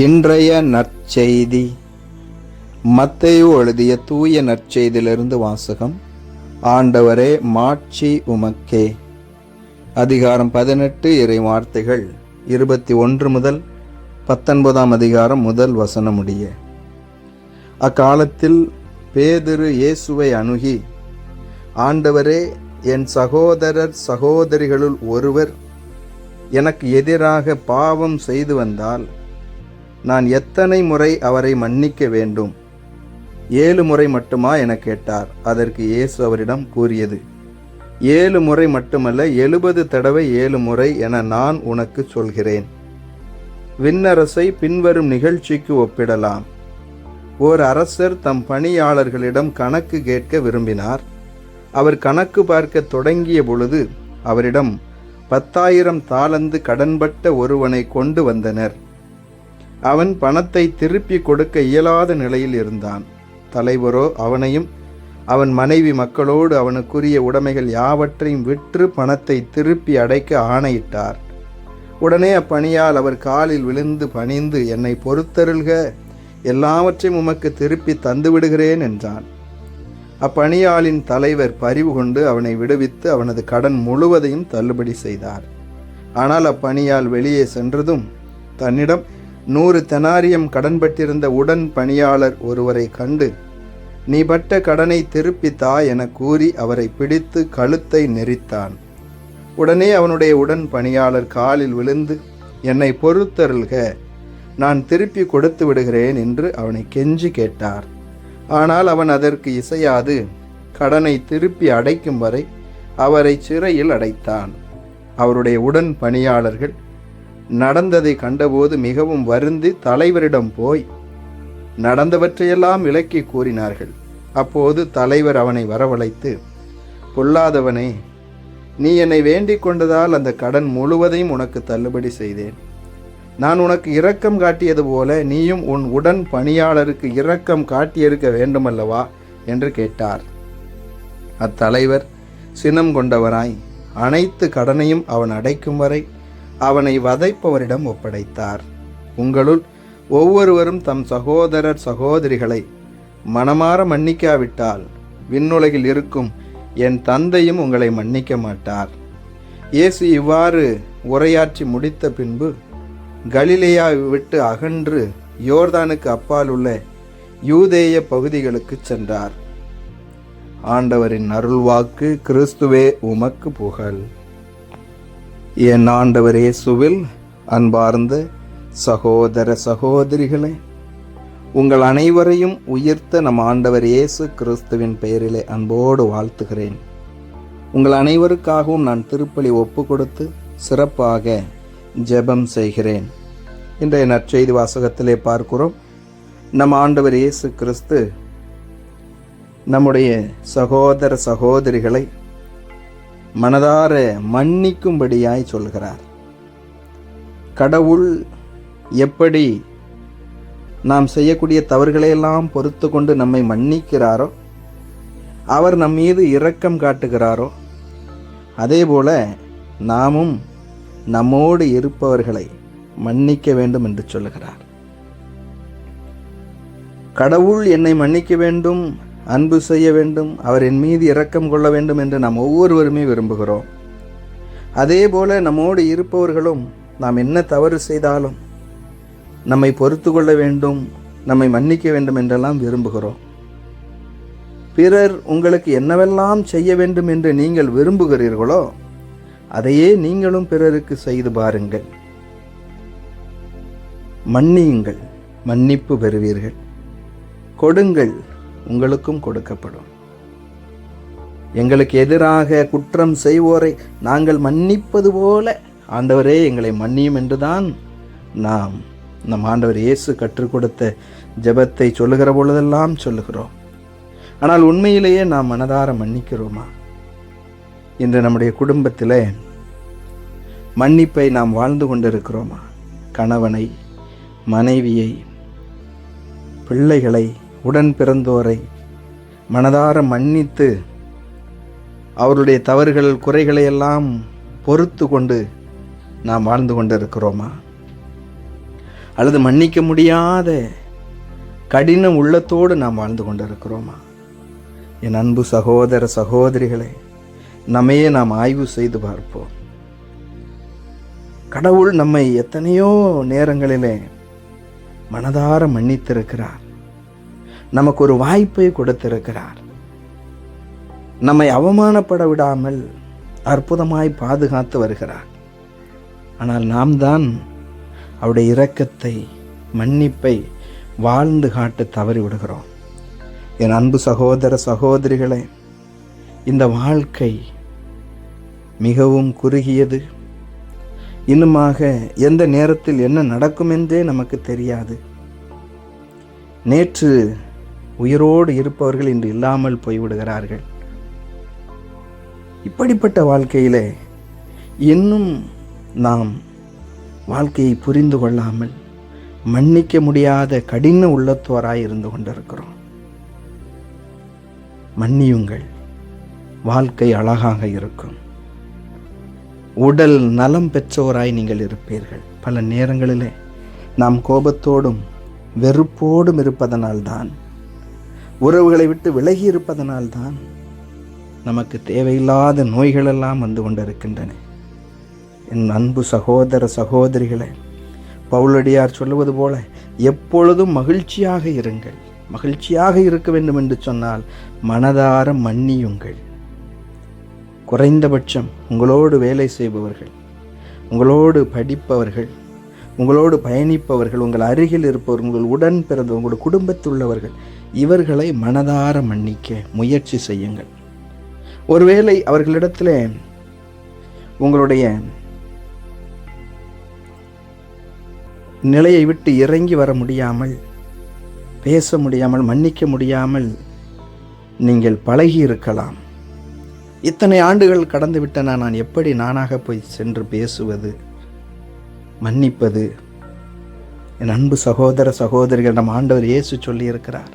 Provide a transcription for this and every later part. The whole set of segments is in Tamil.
இன்றைய நற்செய்தி. மத்தையோ எழுதிய தூய நற்செய்தியிலிருந்து வாசகம். ஆண்டவரே மாட்சி உமக்கே. அதிகாரம் பதினெட்டு இறை வார்த்தைகள் இருபத்தி ஒன்று முதல் பத்தொன்பதாம் அதிகாரம் முதல் வசனம் முடிய அக்காலத்தில் பேதிரு இயேசுவை அணுகி ஆண்டவரே என் சகோதரர் சகோதரிகளுள் ஒருவர் எனக்கு எதிராக பாவம் செய்து வந்தால் நான் எத்தனை முறை அவரை மன்னிக்க வேண்டும்? ஏழு முறை மட்டுமா என கேட்டார். அதற்கு இயேசு அவரிடம் கூறியது ஏழு முறை மட்டுமல்ல எழுபது தடவை ஏழு முறை என நான் உனக்கு சொல்கிறேன். விண்ணரசை பின்வரும் நிகழ்ச்சிக்கு ஒப்பிடலாம். ஓர் அரசர் தம் பணியாளர்களிடம் கணக்கு கேட்க விரும்பினார். அவர் கணக்கு பார்க்க தொடங்கிய பொழுது அவரிடம் பத்தாயிரம் தாளந்து கடன்பட்ட ஒருவனை கொண்டு வந்தனர். அவன் பணத்தை திருப்பி கொடுக்க இயலாத நிலையில் இருந்தான். தலைவரோ அவனையும் அவன் மனைவி மக்களோடு அவனுக்குரிய உடைமைகள் யாவற்றையும் விற்று பணத்தை திருப்பி அடைக்க ஆணையிட்டார். உடனே அப்பணியால் அவர் காலில் விழுந்து பணிந்து என்னை பொறுத்தருள்க எல்லாவற்றையும் உமக்கு திருப்பி தந்து விடுகிறேன் என்றான். அப்பணியாளின் தலைவர் பரிவு கொண்டு அவனை விடுவித்து அவனது கடன் முழுவதையும் தள்ளுபடி செய்தார். ஆனால் அப்பணியால் வெளியே சென்றதும் தன்னிடம் நூறு தெனாரியம் கடன்பட்டிருந்த உடன் பணியாளர் ஒருவரை கண்டு நீ பட்ட கடனை திருப்பித்தா என கூறி அவரை பிடித்து கழுத்தை நெரித்தான். உடனே அவனுடைய உடன் பணியாளர் காலில் விழுந்து என்னை பொறுத்தருள்க நான் திருப்பி கொடுத்து விடுகிறேன் என்று அவனை கெஞ்சி கேட்டார். ஆனால் அவன் அதற்கு இசையாது கடனை திருப்பி அடைக்கும் வரை அவரை சிறையில் அடைத்தான். அவருடைய உடன் பணியாளர்கள் நடந்ததை கண்டபோது மிகவும் வருந்தி தலைவரிடம் போய் நடந்தவற்றையெல்லாம் விளக்கி கூறினார்கள். அப்போது தலைவர் அவனை வரவழைத்து பொல்லாதவனே நீ என்னை வேண்டிக் கொண்டதால் அந்த கடன் முழுவதையும் உனக்கு தள்ளுபடி செய்தேன். நான் உனக்கு இரக்கம் காட்டியது போல நீயும் உன் உடன் பணியாளருக்கு இரக்கம் காட்டியிருக்க வேண்டுமல்லவா? என்று கேட்டார். அத்தலைவர் சினம் கொண்டவராய் அனைத்து கடனையும் அவன் அடைக்கும் வரை அவனை வதைப்பவரிடம் ஒப்படைத்தார். உங்களுள் ஒவ்வொருவரும் தம் சகோதரர் சகோதரிகளை மனமாற மன்னிக்காவிட்டால் விண்ணுலகில் இருக்கும் என் தந்தையும் உங்களை மன்னிக்க மாட்டார். இயேசு இவ்வாறு உரையாற்றி முடித்த பின்பு கலிலேயா விட்டு அகன்று யோர்தானுக்கு அப்பால் உள்ள யூதேய பகுதிகளுக்கு சென்றார். ஆண்டவரின் அருள்வாக்கு கிறிஸ்துவே உமக்கு புகழ். என் ஆண்டவர் இயேசுவில் அன்பார்ந்த சகோதர சகோதரிகளே உங்கள் அனைவரையும் உயிர்த்த நம் ஆண்டவர் இயேசு கிறிஸ்துவின் பெயரிலே அன்போடு வாழ்த்துகிறேன். உங்கள் அனைவருக்காகவும் நான் திருப்பலி ஒப்பு கொடுத்து சிறப்பாக ஜெபம் செய்கிறேன். இன்றைய நற்செய்தி வாசகத்திலே பார்க்கிறோம். நம் ஆண்டவர் இயேசு கிறிஸ்து நம்முடைய சகோதர சகோதரிகளை மனதார மன்னிக்கும்படியாய் சொல்கிறார். கடவுள் எப்படி நாம் செய்யக்கூடிய தவறுகளையெல்லாம் பொறுத்து கொண்டு நம்மை மன்னிக்கிறாரோ அவர் நம் மீது இரக்கம் காட்டுகிறாரோ அதே போல நாமும் நம்மோடு இருப்பவர்களை மன்னிக்க வேண்டும் என்று சொல்லுகிறார். கடவுள் என்னை மன்னிக்க வேண்டும் அன்பு செய்ய வேண்டும் அவர் என் மீது இரக்கம் கொள்ள வேண்டும் என்று நாம் ஒவ்வொருவருமே விரும்புகிறோம். அதே போல நம்மோடு இருப்பவர்களும் நாம் என்ன தவறு செய்தாலும் நம்மை பொறுத்து கொள்ள வேண்டும் நம்மை மன்னிக்க வேண்டும் என்றெல்லாம் விரும்புகிறோம். பிறர் உங்களுக்கு என்னவெல்லாம் செய்ய வேண்டும் என்று நீங்கள் விரும்புகிறீர்களோ அதையே நீங்களும் பிறருக்கு செய்து பாருங்கள். மன்னியுங்கள் மன்னிப்பு பெறுவீர்கள். கொடுங்கள் உங்களுக்கும் கொடுக்கப்படும். எங்களுக்கு எதிராக குற்றம் செய்வோரை நாங்கள் மன்னிப்பது போல ஆண்டவரே எங்களை மன்னியும் என்றுதான் நாம் நம் ஆண்டவர் இயேசு கற்றுக் கொடுத்த ஜெபத்தை சொல்லுகிற பொழுதெல்லாம் சொல்லுகிறோம். ஆனால் உண்மையிலேயே நாம் மனதார மன்னிக்கிறோமா? இன்று நம்முடைய குடும்பத்தில் மன்னிப்பை நாம் வாழ்ந்து கொண்டிருக்கிறோமா? கணவனை மனைவியை பிள்ளைகளை உடன் பிறந்தோரை மனதார மன்னித்து அவருடைய தவறுகள் குறைகளை எல்லாம் பொறுத்து கொண்டு நாம் வாழ்ந்து கொண்டிருக்கிறோமா? அல்லது மன்னிக்க முடியாத கடின உள்ளத்தோடு நாம் வாழ்ந்து கொண்டிருக்கிறோமா? என் அன்பு சகோதர சகோதரிகளை நம்மையே நாம் ஆய்வு செய்து பார்ப்போம். கடவுள் நம்மை எத்தனையோ நேரங்களிலே மனதார மன்னித்திருக்கிறார். நமக்கு ஒரு வாய்ப்பை கொடுத்திருக்கிறார். நம்மை அவமானப்பட விடாமல் அற்புதமாய் பாதுகாத்து வருகிறார். ஆனால் நாம் தான் அவருடைய இரக்கத்தை மன்னிப்பை வாழ்ந்து காட்ட தவறி விடுகிறோம். என் அன்பு சகோதர சகோதரிகளே இந்த வாழ்க்கை மிகவும் குறுகியது. இன்னுமாக எந்த நேரத்தில் என்ன நடக்கும் என்றே நமக்கு தெரியாது. நேற்று உயிரோடு இருப்பவர்கள் இன்று இல்லாமல் போய்விடுகிறார்கள். இப்படிப்பட்ட வாழ்க்கையிலே இன்னும் நாம் வாழ்க்கையை புரிந்து கொள்ளாமல் மன்னிக்க முடியாத கடின உள்ளத்தோராய் இருந்து கொண்டிருக்கிறோம். மன்னியுங்கள். வாழ்க்கை அழகாக இருக்கும். உடல் நலம் பெற்றோராய் நீங்கள் இருப்பீர்கள். பல நேரங்களிலே நாம் கோபத்தோடும் வெறுப்போடும் இருப்பதனால்தான் உறவுகளை விட்டு விலகி இருப்பதனால்தான் நமக்கு தேவையில்லாத நோய்களெல்லாம் வந்து கொண்டிருக்கின்றன. என் அன்பு சகோதர சகோதரிகளை பவுலடியார் சொல்லுவது போல எப்பொழுதும் மகிழ்ச்சியாக இருங்கள். மகிழ்ச்சியாக இருக்க வேண்டும் என்று சொன்னால் மனதார மன்னியுங்கள். குறைந்தபட்சம் உங்களோடு வேலை செய்பவர்கள் உங்களோடு படிப்பவர்கள் உங்களோடு பயணிப்பவர்கள் உங்கள் அருகில் இருப்பவர்கள் உங்கள் உடன் பிறந்த உங்கள் குடும்பத்தில் உள்ளவர்கள் இவர்களை மனதார மன்னிக்க முயற்சி செய்யுங்கள். ஒருவேளை அவர்களிடத்தில் உங்களுடைய நிலையை விட்டு இறங்கி வர முடியாமல் பேச முடியாமல் மன்னிக்க முடியாமல் நீங்கள் பழகி இருக்கலாம். இத்தனை ஆண்டுகள் கடந்துவிட்டன நான் எப்படி நானாக போய் சென்று பேசுவது மன்னிப்பது? என் அன்பு சகோதர சகோதரிகள் நம் ஆண்டவர் இயேசு சொல்லியிருக்கிறார்.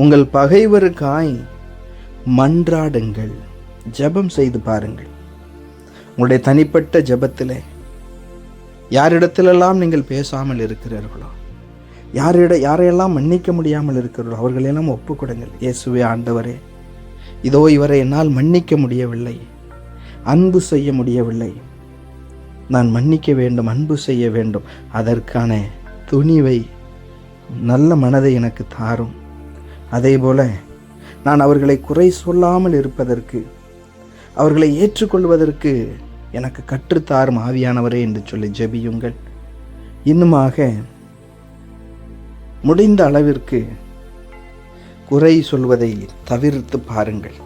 உங்கள் பகைவருக்காய் மன்றாடுங்கள். ஜெபம் செய்து பாருங்கள். உங்களுடைய தனிப்பட்ட ஜெபத்திலே யாரிடத்திலெல்லாம் நீங்கள் பேசாமல் இருக்கிறீர்களோ யாரிட யாரையெல்லாம் மன்னிக்க முடியாமல் இருக்கிறீர்களோ அவர்களெல்லாம் ஒப்புக்கொடுங்கள். இயேசுவே ஆண்டவரே இதோ இவரை என்னால் மன்னிக்க முடியவில்லை அன்பு செய்ய முடியவில்லை. நான் மன்னிக்க வேண்டும் அன்பு செய்ய வேண்டும். அதற்கான துணிவை நல்ல மனதை எனக்கு தாரும். அதேபோல நான் அவர்களை குறை சொல்லாமல் இருப்பதற்கு அவர்களை ஏற்றுக்கொள்வதற்கு எனக்கு கற்றுத்தாரும் ஆவியானவரே என்று சொல்லி ஜெபியுங்கள். இன்னுமாக முடிந்த அளவிற்கு குறை சொல்வதை தவிர்த்து பாருங்கள்.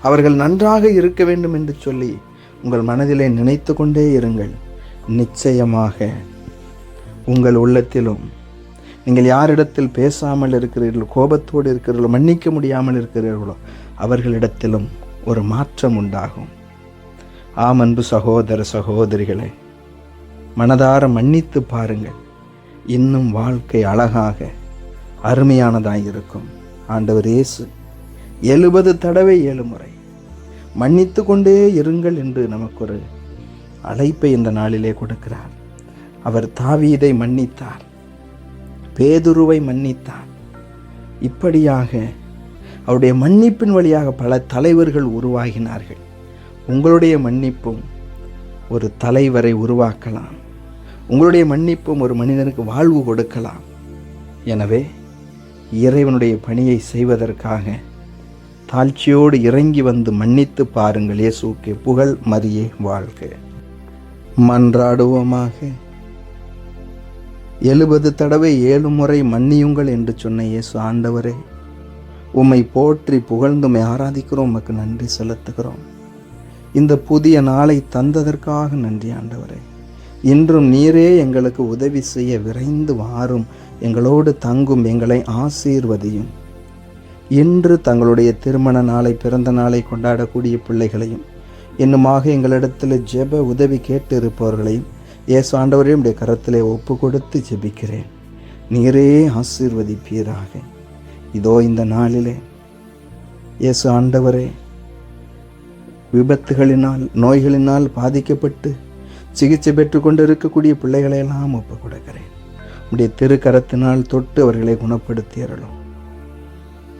அவர்கள் நன்றாக இருக்க வேண்டும் என்று சொல்லி உங்கள் மனதிலே நினைத்து கொண்டே இருங்கள். நிச்சயமாக உங்கள் உள்ளத்திலும் நீங்கள் யாரிடத்தில் பேசாமல் இருக்கிறீர்களோ கோபத்தோடு இருக்கிறீர்களோ மன்னிக்க முடியாமல் இருக்கிறீர்களோ அவர்களிடத்திலும் ஒரு மாற்றம் உண்டாகும். ஆம் அன்பு சகோதர சகோதரிகளே மனதார மன்னித்து பாருங்கள். இன்னும் வாழ்க்கை அழகாக அருமையானதாக இருக்கும் ஆண்டவர் இயேசு எழுபது தடவை ஏழு முறை மன்னித்து கொண்டே இருங்கள் என்று நமக்கு ஒரு அழைப்பை இந்த நாளிலே கொடுக்கிறார். அவர் தாவீதை மன்னித்தார். பேதுருவை மன்னித்தான். இப்படியாக அவருடைய மன்னிப்பின் வழியாக பல தலைவர்கள் உருவாகினார்கள். உங்களுடைய மன்னிப்பும் ஒரு தலைவரை உருவாக்கலாம். உங்களுடைய மன்னிப்பும் ஒரு மனிதனுக்கு வாழ்வு கொடுக்கலாம். எனவே இறைவனுடைய பணியை செய்வதற்காக தாழ்ச்சியோடு இறங்கி வந்து மன்னித்து பாருங்கள். இயேசுக்கு புகழ் மரியே வாழ்க. மன்றாடுவோமாக. எழுபது தடவை ஏழு முறை மன்னியுங்கள் என்று சொன்ன இயேசு ஆண்டவரே உம்மை போற்றி புகழ்ந்துமை ஆராதிக்கிறோம் உமக்கு நன்றி செலுத்துகிறோம். இந்த புதிய நாளை தந்ததற்காக நன்றி ஆண்டவரே. இன்றும் நீரே எங்களுக்கு உதவி செய்ய விரைந்து வாரும் எங்களோடு தங்கும் எங்களை ஆசீர்வதியும். இன்று தங்களுடைய திருமண நாளை பிறந்த நாளை கொண்டாடக்கூடிய பிள்ளைகளையும் இன்னுமாக எங்களிடத்தில் ஜெப உதவி கேட்டு இருப்பவர்களையும் இயேசு ஆண்டவரே உடைய கரத்திலே ஒப்பு கொடுத்து ஜெபிக்கிறேன். நீரே ஆசீர்வதிப்பீராக. இதோ இந்த நாளிலே இயேசு ஆண்டவரே விபத்துகளினால் நோய்களினால் பாதிக்கப்பட்டு சிகிச்சை பெற்று கொண்டு இருக்கக்கூடிய பிள்ளைகளையெல்லாம் ஒப்பு கொடுக்கிறேன் உடைய திருக்கரத்தினால் தொட்டு அவர்களை குணப்படுத்தியறலும்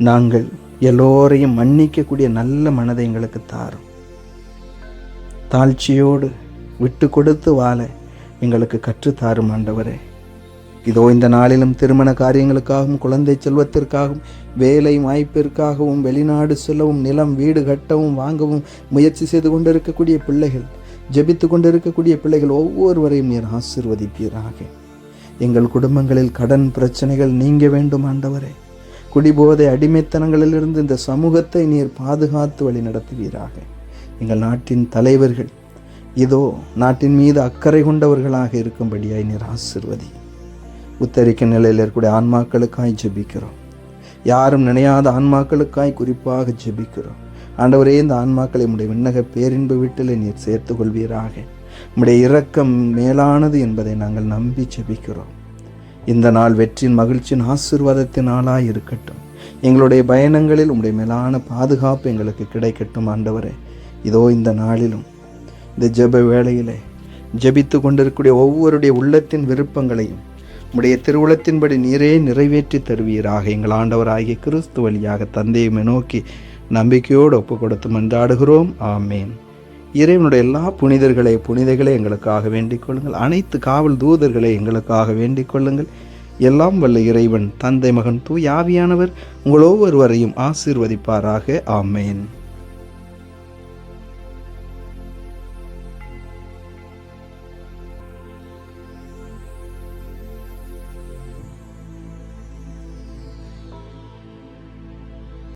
நாங்கள் எல்லோரையும் மன்னிக்கக்கூடிய நல்ல மனதை எங்களுக்கு தாரும். தாழ்ச்சியோடு விட்டு கொடுத்து வாழ எங்களுக்கு கற்றுத்தாரும் ஆண்டவரே. இதோ இந்த நாளிலும் திருமண காரியங்களுக்காகவும் குழந்தை செல்வத்திற்காகவும் வேலை வாய்ப்பிற்காகவும் வெளிநாடு செல்லவும் நிலம் வீடு கட்டவும் வாங்கவும் முயற்சி செய்து கொண்டிருக்கக்கூடிய பிள்ளைகள் ஜெபித்து கொண்டிருக்கக்கூடிய பிள்ளைகள் ஒவ்வொருவரையும் நீர் ஆசிர்வதிப்பீராக. எங்கள் குடும்பங்களில் கடன் பிரச்சனைகள் நீங்க வேண்டும் ஆண்டவரே. குடிபோதை அடிமைத்தனங்களிலிருந்து இந்த சமூகத்தை நீர் பாதுகாத்து வழி நடத்துவீராக எங்கள் நாட்டின் தலைவர்கள் இதோ நாட்டின் மீது அக்கறை கொண்டவர்களாக இருக்கும்படியாய் நீர் ஆசிர்வதி. உத்தரிக்க நிலையில் இருக்கக்கூடிய ஆன்மாக்களுக்காய் ஜெபிக்கிறோம். யாரும் நினையாத ஆன்மாக்களுக்காய் குறிப்பாக ஜெபிக்கிறோம். ஆண்டவரே இந்த ஆன்மாக்களை உடைய விண்ணக பேரின்பு வீட்டில் நீர் சேர்த்து கொள்வீராக உடைய இரக்கம் மேலானது என்பதை நாங்கள் நம்பி ஜெபிக்கிறோம். இந்த நாள் வெற்றியின் மகிழ்ச்சியின் ஆசீர்வாதத்தின் நாளாக இருக்கட்டும். எங்களுடைய பயணங்களில் உங்களுடைய மேலான பாதுகாப்பு எங்களுக்கு கிடைக்கட்டும் ஆண்டவரே. இதோ இந்த நாளிலும் இந்த ஜெப வேளையிலே ஜெபித்து கொண்டிருக்கக்கூடிய ஒவ்வொருடைய உள்ளத்தின் விருப்பங்களையும் உம்முடைய திருவுளத்தின்படி நீரே நிறைவேற்றி தருவீராக. எங்கள் ஆண்டவராகிய கிறிஸ்து வழியாக தந்தையுமே நோக்கி நம்பிக்கையோடு ஒப்பு கொடுத்து மன்றாடுகிறோம். ஆமேன். இறைவனுடைய எல்லா புனிதர்களை புனிதர்களை எங்களுக்காக வேண்டிக் கொள்ளுங்கள். அனைத்து காவல் தூதர்களை எங்களுக்காக வேண்டிக் கொள்ளுங்கள். எல்லாம் வல்ல இறைவன் தந்தை மகன் தூய் யாவியானவர் உங்கள் ஒவ்வொருவரையும் ஆசீர்வதிப்பாராக. ஆமேன்.